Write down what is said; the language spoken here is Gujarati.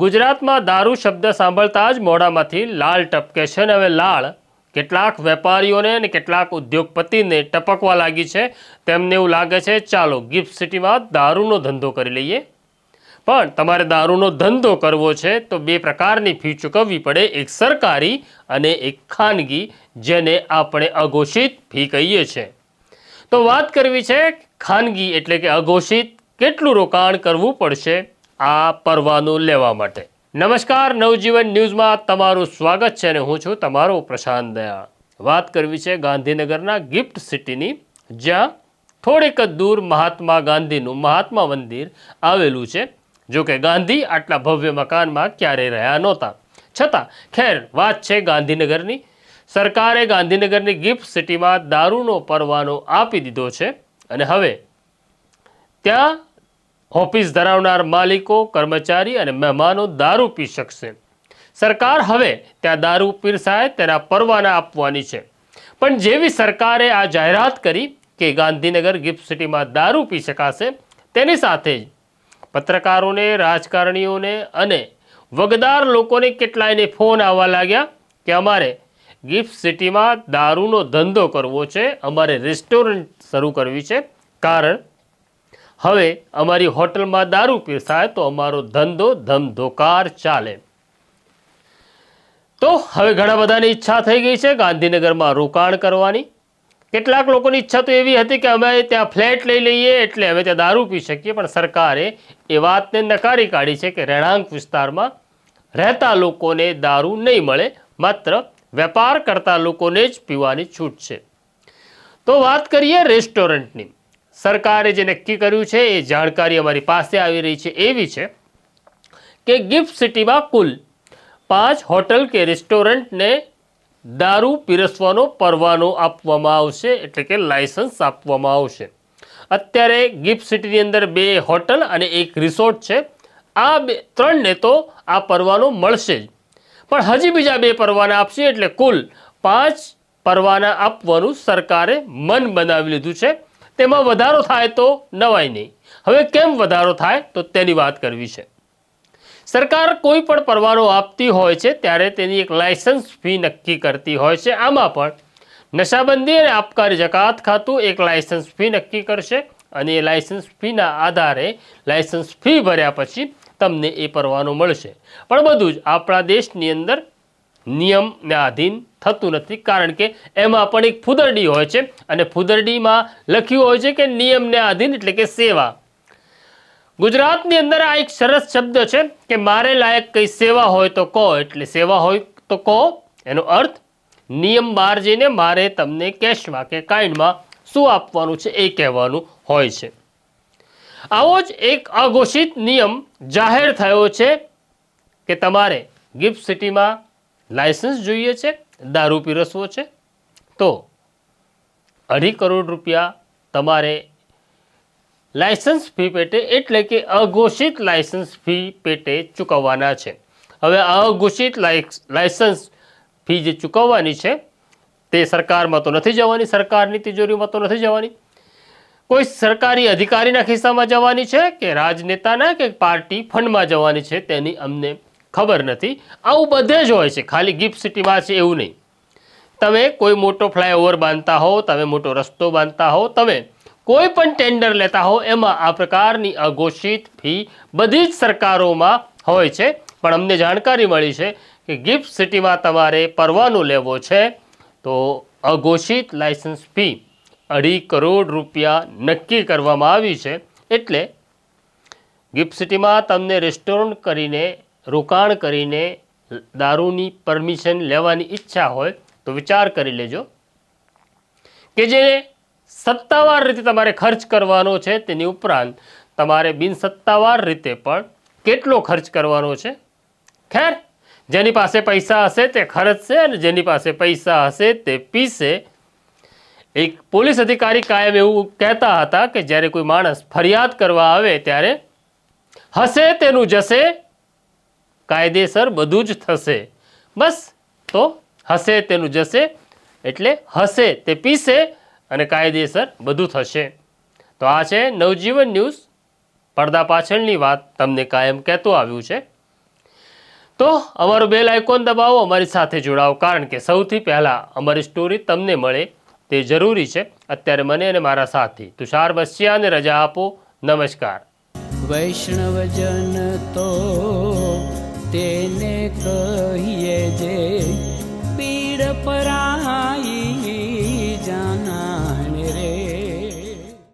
ગુજરાતમાં દારૂ શબ્દ સાંભળતા જ મોઢામાંથી લાળ ટપકે છે અને હવે લાળ. કેટલાક વેપારીઓને અને કેટલાક ઉદ્યોગપતિને ટપકવા લાગી છે. તેમને એવું લાગે છે, ચાલો ગિફ્ટ સિટીમાં દારૂનો ધંધો કરી લઈએ. પણ તમારે દારૂનો ધંધો કરવો છે તો બે પ્રકારની ફી ચૂકવવી પડે, એક સરકારી અને એક ખાનગી, જેને આપણે અઘોષિત ફી કહીએ છીએ તો વાત કરવી છે, ખાનગી એટલે કે અઘોષિત કેટલું રોકાણ કરવું પડશે? આ પરવાનું લેવા માટે. નમસ્કાર, નવજીવન ન્યૂઝમાં તમારું સ્વાગત છે અને હું છું તમારો પ્રશાંત દયા. વાત કરવી છે ગાંધીનગરના ગિફ્ટ સિટીની, જ્યાં થોડેક જ દૂર મહાત્મા ગાંધીનું મહાત્મા મંદિર આવેલું છે. જો કે ગાંધી આટલા ભવ્ય મકાનમાં ક્યારેય રહ્યા નહોતા. છતાં, ખેર, વાત છે ગાંધીનગરની. સરકારે ગાંધીનગરની ગિફ્ટ સિટીમાં દારૂનો પરવાનો આપી દીધો છે. અને હવે, ત્યાં ઓફિસ ધરાવનાર માલિકો, કર્મચારી અને મહેમાનો દારૂ પી શકશે. સરકાર હવે ત્યાં દારૂ પીરસાય તેના પરવાના આપવાની છે. પણ જેવી સરકારે આ જાહેરાત કરી કે ગાંધીનગર ગિફ્ટ સિટીમાં દારૂ પી શકાશે, તેની સાથે જ પત્રકારોને, રાજકારણીઓને અને વગદાર લોકોને કેટલાયને ફોન આવવા લાગ્યા કે અમારે ગિફ્ટ સિટીમાં દારૂનો ધંધો કરવો છે, અમારે રેસ્ટોરન્ટ શરૂ કરવી છે. કારણ હવે અમારી હોટલમાં દારૂ પીરસાય તો અમારો ધંધો ધમધોકાર ચાલે. તો હવે ઘણા બધાની ઈચ્છા થઈ ગઈ છે ગાંધીનગરમાં રોકાણ કરવાની. કેટલાક લોકોની ઈચ્છા તો એવી હતી કે અમે ત્યાં ફ્લેટ લઈ લઈએ એટલે અમે ત્યાં દારૂ પી શકીએ, પણ સરકારે એ વાતને નકારી કાઢી છે કે રહેણાંક વિસ્તારમાં રહેતા લોકોને દારૂ નહીં મળે, માત્ર વેપાર કરતા લોકોને જ પીવાની છૂટ છે. તો વાત કરીએ રેસ્ટોરન્ટની. સરકારે જે નક્કી કર્યું છે, એ જાણકારી અમારી પાસે આવી રહી છે. એવી છે કે ગિફ્ટ સિટીમાં કુલ પાંચ હોટલ કે રેસ્ટોરન્ટને દારૂ પીરસવાનો પરવાનો આપવામાં આવશે, એટલે કે લાયસન્સ આપવામાં આવશે. અત્યારે ગિફ્ટ સિટીની અંદર બે હોટલ અને એક રિસોર્ટ છે. આ બે, ત્રણને તો આ પરવાનો મળશે જ. પણ હજી બીજા બે પરવાના આપશે, એટલે કુલ પાંચ પરવાના આપવાનું સરકારે મન બનાવી લીધું છે. તેમાં વધારો થાય તો નવાય નહીં. હવે કેમ વધારો થાય તો તેની વાત કરવી છે. સરકાર કોઈ પણ પરવાનો આપતી હોય છે ત્યારે તેની એક લાયસન્સ ફી નક્કી કરતી હોય છે. આમાં પણ નશાબંધી અને આબકારી જકાત ખાતું એક લાયસન્સ ફી નક્કી કરશે અને એ લાયસન્સ ફીના આધારે લાયસન્સ ફી ભર્યા પછી તમને એ પરવાનો મળશે. પણ બધું જ આપણા દેશની અંદર નિયમને આધીન થતું નથી કારણ કે એમાં પણ એક ફુદરડી હોય છે અને ફુદરડીમાં લખ્યું હોય છે કે નિયમને આધીન એટલે કે સેવા. ગુજરાતની અંદર આ એક સરસ શબ્દ છે કે મારે લાયક કંઈ સેવા હોય તો કહો, એટલે સેવા હોય તો કહો, એનો અર્થ નિયમ બહાર જઈને મારે તમને કેશમાં કે કાઇન્ડમાં શું આપવાનું છે એ કહેવાનું હોય છે. આવો જ એક અઘોષિત નિયમ જાહેર થયો છે કે તમારે ગિફ્ટ સિટીમાં લાયસન્સ જોઈએ છે દારૂ પીરસવો છે? તો અઢી કરોડ રૂપિયા તમારે લાયસન્સ ફી પેટે એટલે કે અઘોષિત લાયસન્સ ફી પેટે ચૂકવવાના છે. હવે અઘોષિત લાયસન્સ ફી જે ચૂકવવાની છે, તે સરકારમાં તો નથી જવાની, સરકારની તિજોરીમાં તો નથી જવાની. કોઈ સરકારી અધિકારીના ખિસ્સામાં જવાની છે કે રાજનેતાના કે પાર્ટી ફંડમાં જવાની છે તેની અમને ખબર નથી. આવું બધે જ હોય છે. ખાલી ગિફ્ટ સિટીમાં છે એવું નહીં. તમે કોઈ મોટો ફ્લાયઓવર બાંધતા હો, તમે મોટો રસ્તો બાંધતા હો, તમે કોઈ પણ ટેન્ડર લેતા હો, એમાં આ પ્રકારની અઘોષિત ફી બધી જ સરકારોમાં હોય છે. પણ અમને જાણકારી મળી છે કે ગિફ્ટ સિટીમાં તમારે પરવાનો લેવો છે તો અઘોષિત લાયસન્સ ફી અઢી કરોડ રૂપિયા નક્કી કરવામાં આવી છે. એટલે ગિફ્ટ સિટીમાં તમને રેસ્ટોરન્ટ કરીને રોકાણ કરીને દારૂની પરમિશન લેવાની ઈચ્છા હોય તો વિચાર કરી લેજો કે જે સત્તાવાર રીતે તમારે ખર્ચ કરવાનો છે તેની ઉપરાંત તમારે બિનસત્તાવાર રીતે પણ કેટલો ખર્ચ કરવાનો છે. ખેર, જેની પાસે પૈસા હશે તે ખર્ચશે અને જેની પાસે પૈસા હશે તે પીશે. એક પોલીસ અધિકારી કાયમ એવું કહેતા હતા કે જ્યારે કોઈ માણસ ફરિયાદ કરવા આવે ત્યારે હશે તેનું જશે કાયદેસર બધું જ થશે. બસ, તો હશે તેનું જશે, એટલે હશે તે પીશે અને કાયદેસર બધું થશે. તો આ છે નવજીવન ન્યૂઝ. પડદા પાછળની વાત તમને કાયમ કહેતું આવ્યું છે. તો અમારું બેલ આઇકોન દબાવો, અમારી સાથે જોડાઓ, કારણ કે સૌથી પહેલાં અમારી સ્ટોરી તમને મળે તે જરૂરી છે. અત્યારે મને અને મારા સાથી તુષાર બસિયાને રજા આપો. નમસ્કાર. વૈષ્ણવજન તો કહીએ જે પીડ પરા